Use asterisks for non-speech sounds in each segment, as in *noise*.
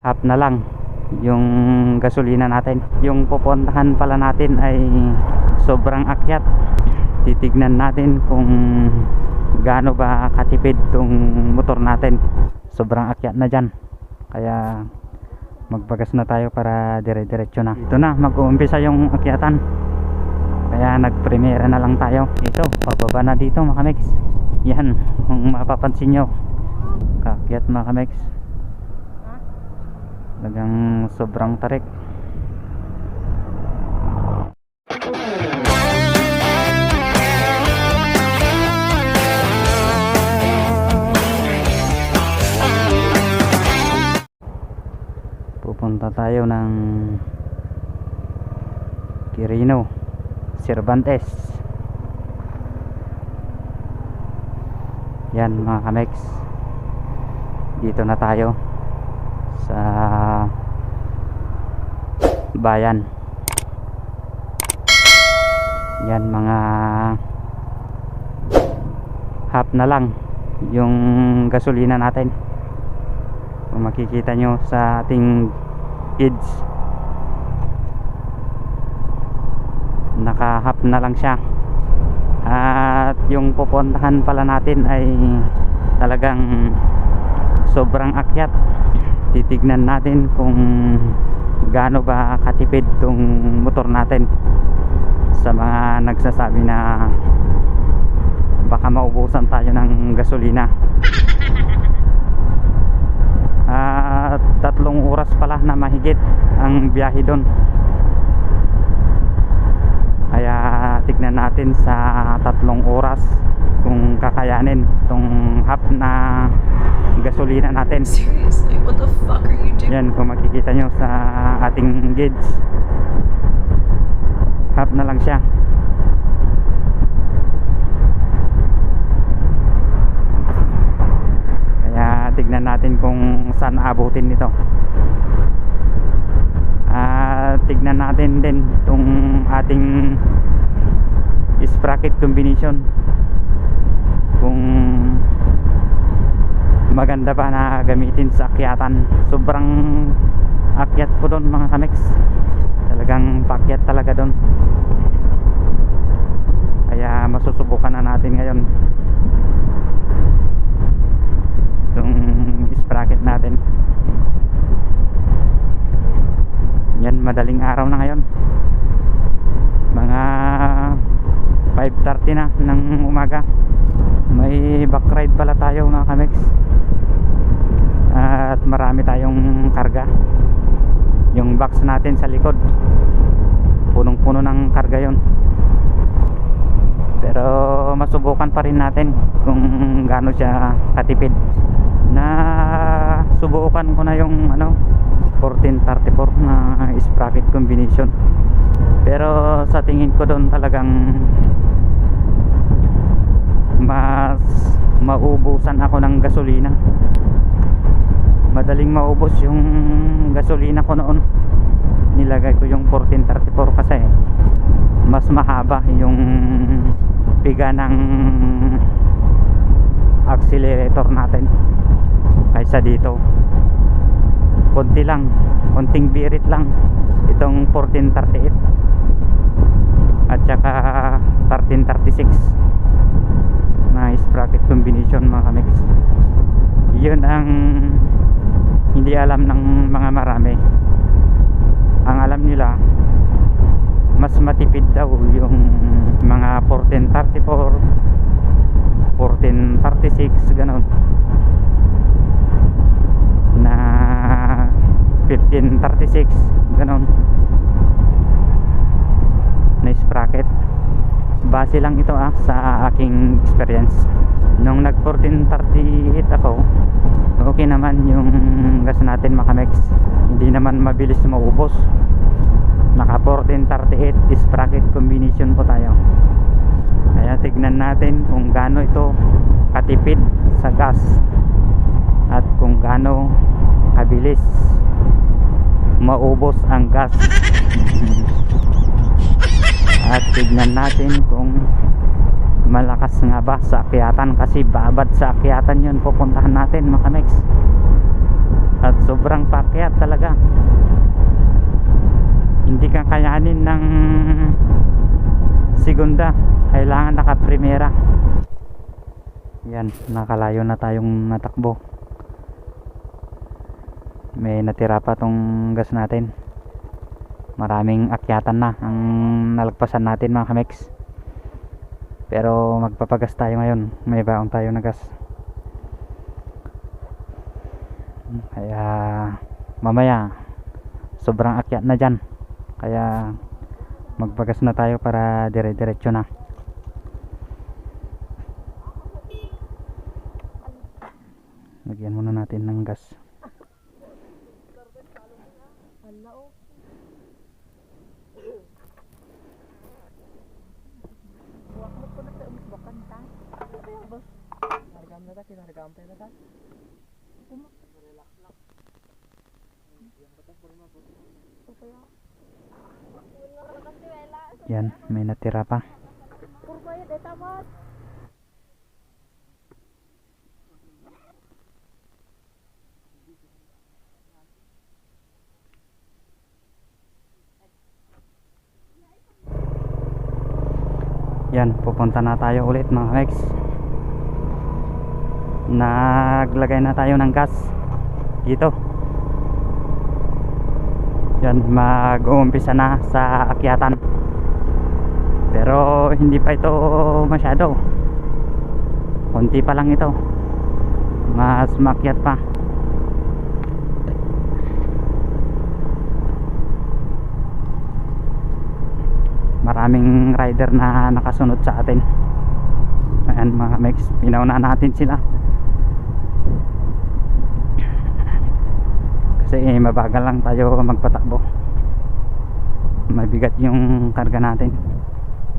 half na lang. Yung gasolina natin yung pupuntahan pala natin ay sobrang akyat. Titignan natin kung gaano ba katipid tong motor natin. Sobrang akyat na dyan. Kaya magbagas na tayo para dire-diretso na. Ito na mag-uumpisa yung akyatan. Kaya nag-premiere na lang tayo. Ito pababa na dito mga kamex. Yan kung mapapansin nyo. Kakyat mga kamex talagang sobrang tarik. Pupunta tayo ng Quirino Cervantes. Yan mga kamex. Dito na tayo sa bayan. Yan mga half na lang yung gasolina natin. Kung makikita nyo sa ating kids naka half na lang siya. At yung pupuntahan pala natin ay talagang sobrang akyat titignan natin kung gaano ba katipid tong motor natin sa mga nagsasabi na baka maubusan tayo ng gasolina. At *laughs* tatlong oras pala na mahigit ang biyahe doon. Kaya tignan natin sa tatlong oras kung kakayanin tong half na gasolina natin. Seriously, what the fuck are you doing? yan kung makikita nyo sa ating gauge half na lang siya. Kaya tignan natin kung saan abutin nito. At tignan natin din itong ating sprocket combination. Kung maganda pa na gamitin sa akyatan. Sobrang akyat po doon mga kamex. Talagang pakyat talaga doon. Kaya masusubukan na natin ngayon. Itong sprocket natin. Yan madaling araw na ngayon. Mga 5.30 na ng umaga. May back ride pala tayo mga kamex at marami tayong karga. Yung box natin sa likod punong puno ng karga yon pero masubukan pa rin natin kung gaano siya katipid. Na subukan ko na yung ano 1434 na sprocket combination. Pero sa tingin ko doon talagang mas maubusan ako ng gasolina madaling maubos yung gasolina ko noon. Nilagay ko yung 1434 kasi mas mahaba yung piga ng accelerator natin kaysa dito. Konti lang konting birit lang itong 1438 at saka 1336 na sprocket combination mga kamix. Yun ang hindi alam ng mga marami. Ang alam nila mas matipid daw yung mga 1434 1436 ganon na 1536 ganon na sprocket base lang ito ah sa aking experience. Nung nag 1438 ako okay naman yung gas natin makamex hindi naman mabilis maubos. Naka 1438 sprocket combination po tayo. Kaya tignan natin kung gaano ito katipid sa gas at kung gaano kabilis maubos ang gas. *laughs* At tignan natin kung malakas nga ba sa akyatan? Kasi babad sa akyatan yun. Pupuntahan natin mga kamex. At sobrang pakyat talaga. Hindi ka kayanin ng segunda. Kailangan naka primera yan nakalayo na tayong natakbo. May natira pa tong gas natin. Maraming akyatan na ang nalagpasan natin mga kamex pero magpapagas tayo ngayon. May baon tayo na gas kaya mamaya sobrang akyat na dyan. Kaya magpagas na tayo para dire diretso na lagyan muna natin ng gas yan may natira pa yan pupunta na tayo ulit mga Mex naglagay na tayo ng gas. Dito. Yan mag-uumpisa na sa akyatan. Pero hindi pa ito masyado. Konti pa lang ito. Mas makyat pa maraming rider na nakasunod sa atin. Ayan mga mex pinauna natin sila. Kasi eh, mabagal lang tayo magpatakbo. Mabigat yung karga natin.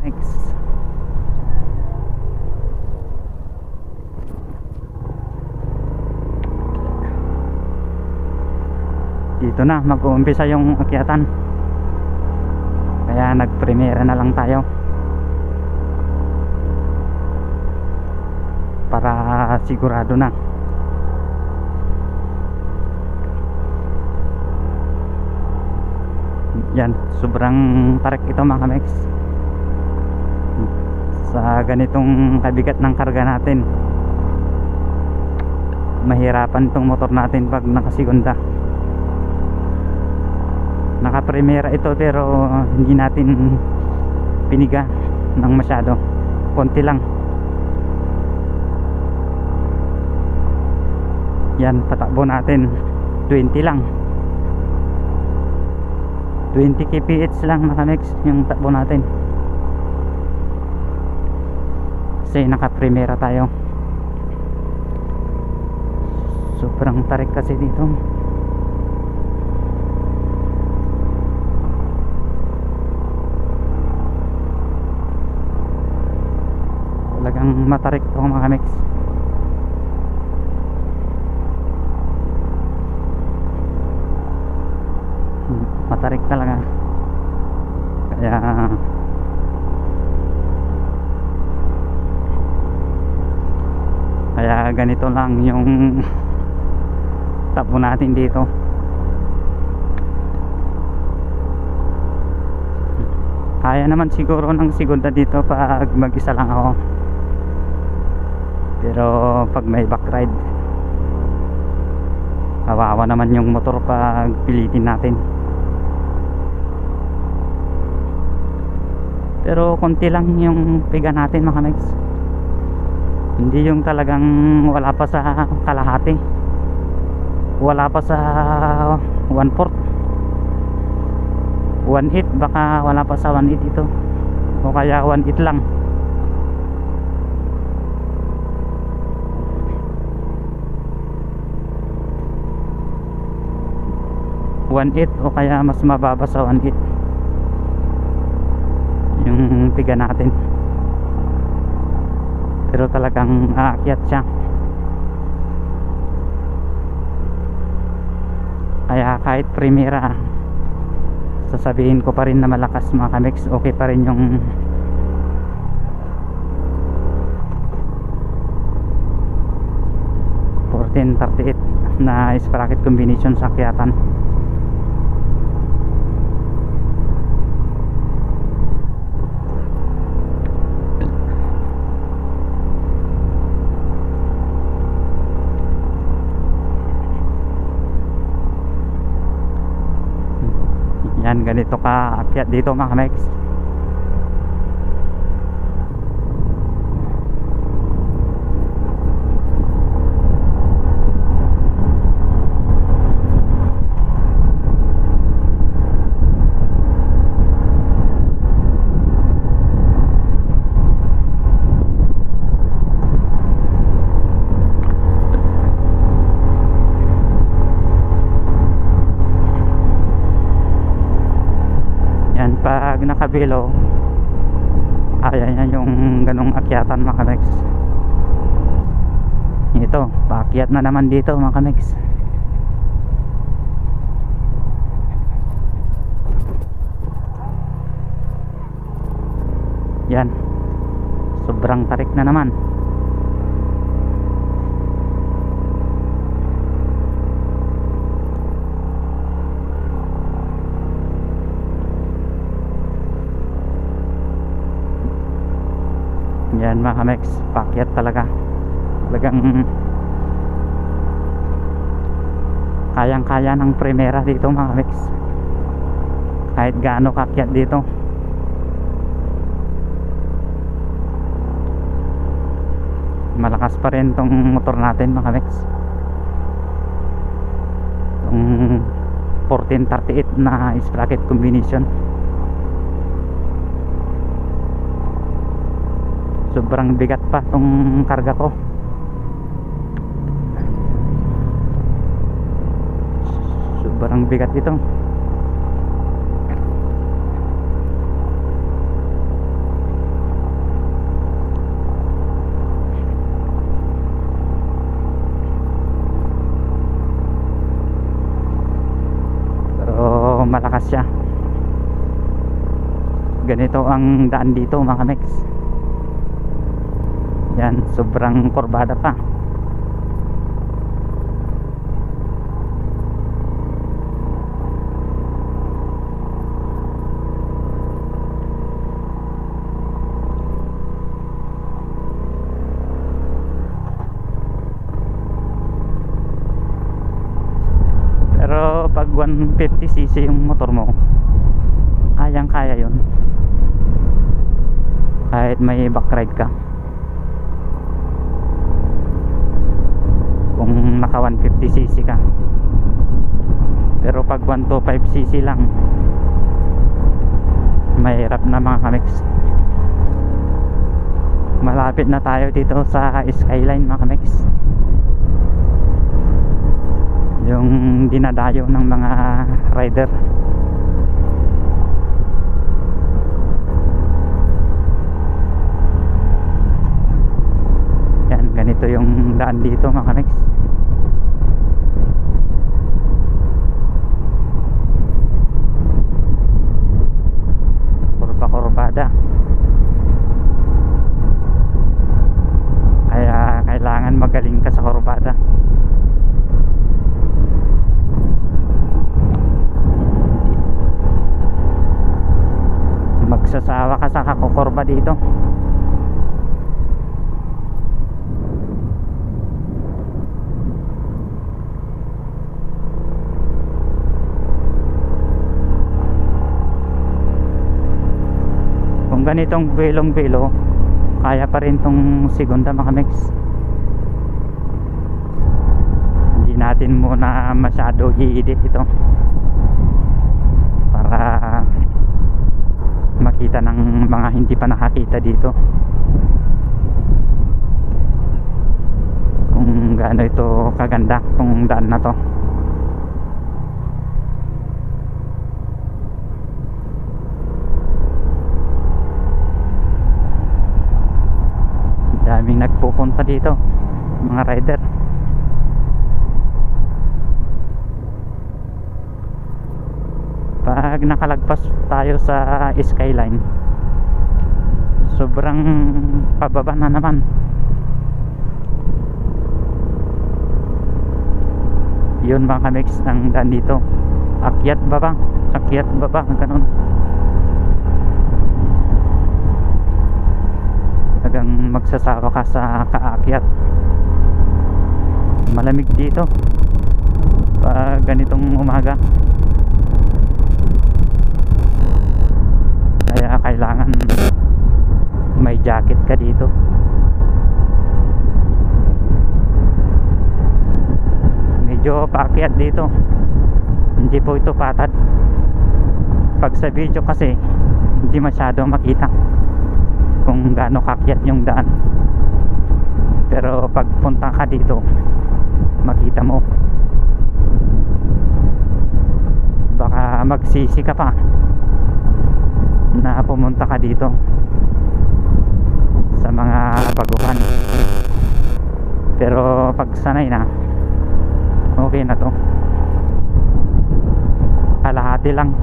Next dito na mag-uumpisa yung akyatan kaya nag-premiere na lang tayo. Para sigurado na. Yan sobrang tarik ito mga kamex. Sa ganitong kabigat ng karga natin mahirapan tong motor natin pag nakasigunda naka primera ito pero hindi natin piniga ng masyado. Konti lang. Yan patakbo natin. 20 lang. 20 kph lang nakamex yung takbo natin. Kasi naka primera tayo. Sobrang tarik kasi dito talagang matarik to mga Hmm, matarik talaga. Kaya kaya ganito lang yung *laughs* tapo natin dito. Kaya naman siguro ng segunda dito pag mag isa lang ako pero pag may back ride kawawa naman yung motor pag pilitin natin. Pero konti lang yung piga natin mga megs hindi yung talagang wala pa sa kalahati. Wala pa sa 1 fourth 1 8 baka wala pa sa 1 8 ito. O kaya 1 8 lang one eight o kaya mas mababa sa one eight. Yung piga natin. Pero talagang aakyat siya. Kaya kahit primera sasabihin ko pa rin na malakas mga kamex okay pa rin yung na sprocket combination sa akyatan yan ganito ka akyat dito mga kamex yan pag nakabilo ayan yan yung ganong akyatan mga kamex. Ito paakyat na naman dito mga kamex. Yan. Sobrang tarik na naman yan mga kamex. Paakyat talaga. Talagang kayang kaya ng primera dito mga kamex. Kahit gaano kakyat dito. Malakas pa rin tong motor natin mga kamex. Tong 1438 na sprocket combination sobrang bigat pa tong karga ko. Sobrang bigat ito. Pero malakas siya. Ganito ang daan dito mga kamex yan sobrang kurbada pa. Pero pag 150cc yung motor mo kayang kaya yun. Kahit may backride ka kung naka 150cc ka. Pero pag 125cc lang mahirap na mga kamix. Malapit na tayo dito sa skyline mga kamix. Yung dinadayo ng mga rider yan ganito yung daan dito mga kamix kurba kurbada. Kaya kailangan magaling ka sa kurbada. Magsasawa ka sa kakukurba dito ganitong belong belo kaya pa rin tong segunda mga mix hindi natin muna masyado i-edit ito para makita ng mga hindi pa nakakita dito. Kung gaano ito kaganda tong daan na to daming nagpupunta dito mga rider. Pag nakalagpas tayo sa skyline sobrang pababa na naman. Yun mga kamix ang daan dito. Akyat baba akyat baba ganun talagang magsasaka ka sa kaakyat. Malamig dito. Pag ganitong umaga. Kaya kailangan may jacket ka dito. Medyo paakyat dito. Hindi po ito patad. Pag sa video kasi hindi masyado makita kung gaano kakyat yung daan. Pero pag punta ka dito makita mo. Baka magsisi ka pa na pumunta ka dito sa mga baguhan. Pero pag sanay na okay na to. Kalahati lang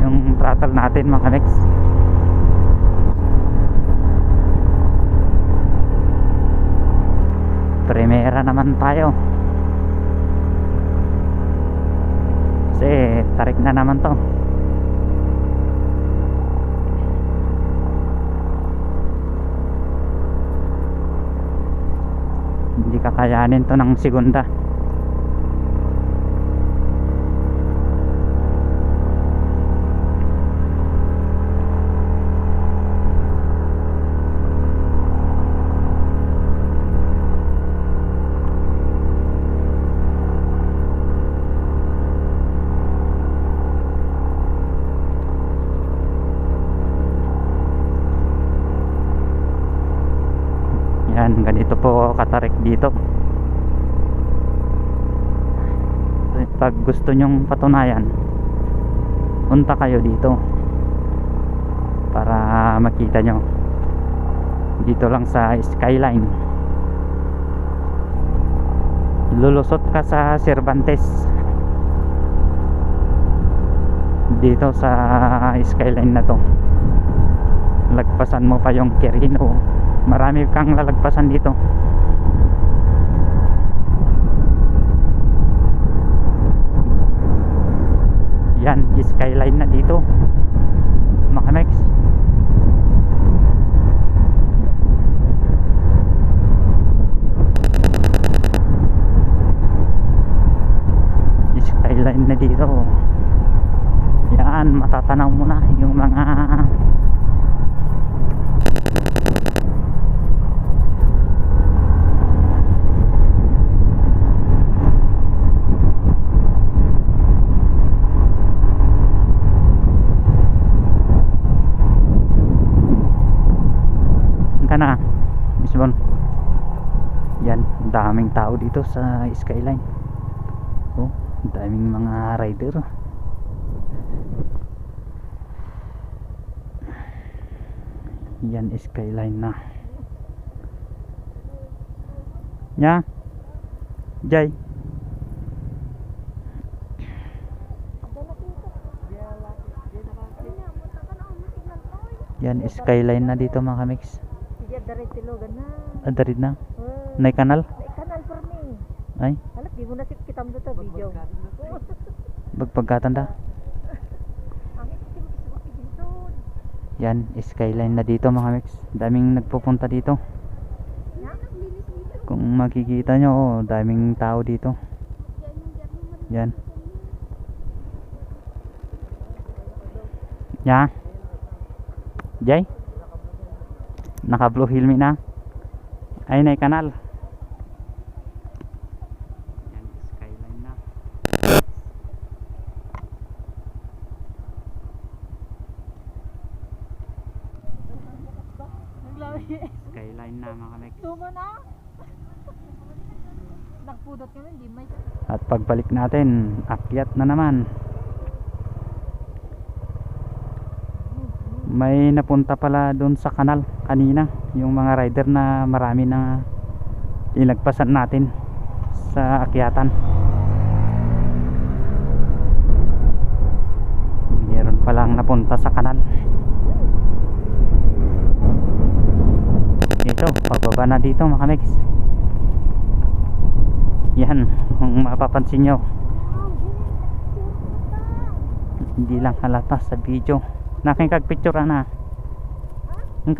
yung throttle natin mga kamex primera naman tayo. Kasi tarik na naman to. Hindi kakayanin to ng segunda po katarik dito. Pag gusto nyong patunayan punta kayo dito para makita nyo. Dito lang sa skyline. Lulusot ka sa Cervantes. Dito sa skyline na to lagpasan mo pa yung Quirino marami kang lalagpasan dito. Yan skyline na dito. Makamex skyline na dito. Yan matatanaw mo na yung mga na Miss Bon. Yan daming tao dito sa skyline. Oh daming mga rider. Yan skyline na. Nya Jay yan skyline na dito mga kamix Iya dari tilogan na. Adarid na? Oh, Nay kanal? May kanal for me. ay? Alat di mo na sip kitam do to video. *laughs* bagpagkatanda *laughs* yan skyline na dito mga mix. Daming nagpupunta dito. Kung makikita nyo oh, daming tao dito. Yan. Ya? Jay naka blue helmet na. Ay na kanal. Yan skyline na. Skyline na mga mix Tumo na. Nagpudot kami, di may At pagbalik natin, akyat na naman. May napunta pala doon sa kanal kanina, yung mga rider na marami na ilagpasan natin sa akyatan. Meron palang napunta sa kanal. Ito, pababa na dito mga mix. Yan, kung mapapansin nyo, hindi lang halata sa video. Nakikagpicture na. Ang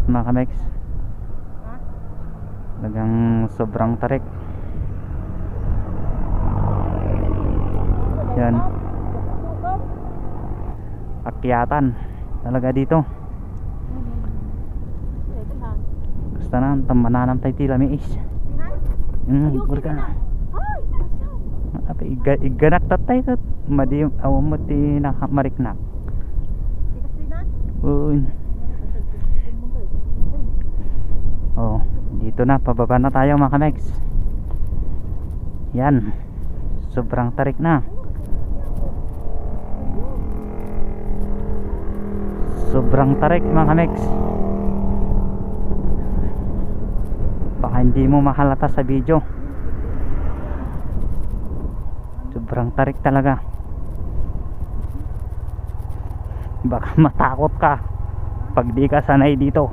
kakyat mga kamex. Talagang sobrang tarik. Yan. Akyatan. Talaga dito. Basta na, tamananam tayo tila may is. Hmm, burka na. Iganak tatay kat madi awam mo ti nakamariknak. Uy. Oh, dito na pababa na tayo mga kamex. Yan. Sobrang tarik na. Sobrang tarik mga kamex. Baka hindi mo mahalata sa video. Sobrang tarik talaga. Baka *laughs* matakot ka pag di ka sanay dito.